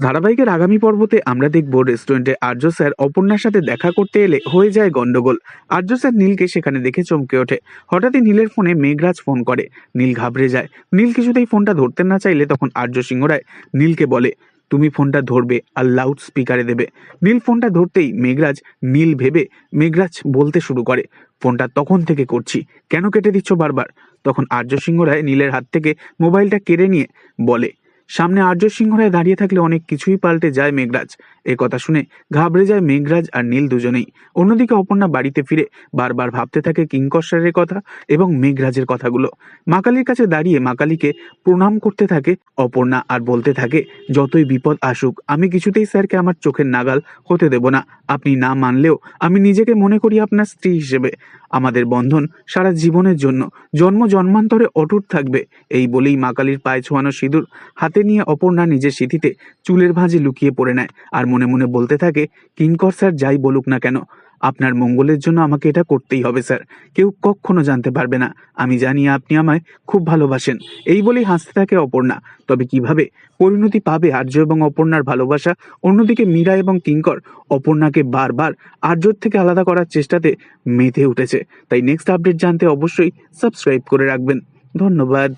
ধারাবাহিকের আগামী পর্বতে আমরা দেখব রেস্টুরেন্টে আর্য স্যার অপর্ণার সাথে দেখা করতে এলে হয়ে যায় গন্ডগোল। আর্য স্যার নীলকে সেখানে দেখে চমকে ওঠে। হঠাৎই নীলের ফোনে মেঘরাজ ফোন করে। নীল ঘাবড়ে যায়। নীল কিছুতেই ফোনটা ধরতে না চাইলে তখন আর্য সিংহ রায় নীলকে বলে, তুমি ফোনটা ধরবে, আর লাউড স্পিকারে দেবে। নীল ফোনটা ধরতেই মেঘরাজ নীল ভেবে মেঘরাজ বলতে শুরু করে, ফোনটা তখন থেকে করছি। কেন কেটে দিচ্ছ বারবার? তখন আর্য সিংহ রায় নীলের হাত থেকে মোবাইলটা কেড়ে নিয়ে বলে সামনে আর্য সিংহ রায় দাঁড়িয়ে থাকলে অনেক কিছুই পাল্টে যায় মেঘরাজ। এ কথা শুনে ঘাবড়ে যায় মেঘরাজ আর নীল দুজনেই। অন্যদিকে অপর্ণা বাড়িতে ফিরে বারবার ভাবতে থাকে কিঙ্কর স্যারের কথা এবং মেঘরাজের কথাগুলো। মাকালির কাছে দাঁড়িয়ে মাকালিকে প্রণাম করতে থাকে, অপর্ণা আর বলতে থাকে, যতই বিপদ আসুক, আমি কিছুতেই স্যারকে আমার চোখের নাগাল হতে দেব না। আপনি না মানলেও আমি নিজেকে মনে করি আপনার স্ত্রী হিসেবে। আমাদের বন্ধন সারা জীবনের জন্য। জন্ম জন্মান্তরে অটুট থাকবে। এই বলেই মাকালির পায়ে ছোঁয়ানো সিঁদুর হাতে নিয়ে অপর্ণা নিজের সিঁথিতে চুলের ভাঁজে লুকিয়ে পড়ে নেয় আর মনে মনে বলতে থাকে কিঙ্কর স্যার যাই বলুক না কেন, আপনার মঙ্গলের জন্য আমাকে এটা করতেই হবে, স্যার। কেউ কখনো জানতে পারবে না। আমি জানি আপনি আমায় খুব ভালোবাসেন। এই বলেই হাসতে থাকে অপর্ণা। তবে কীভাবে? পরিণতি পাবে আর্য এবং অপর্ণার ভালোবাসা। অন্যদিকে মীরা এবং কিঙ্কর অপর্ণাকে বারবার আর্যর থেকে আলাদা করার চেষ্টাতে মেতে উঠেছে। তাই নেক্সট আপডেট জানতে অবশ্যই সাবস্ক্রাইব করে রাখবেন। ধন্যবাদ।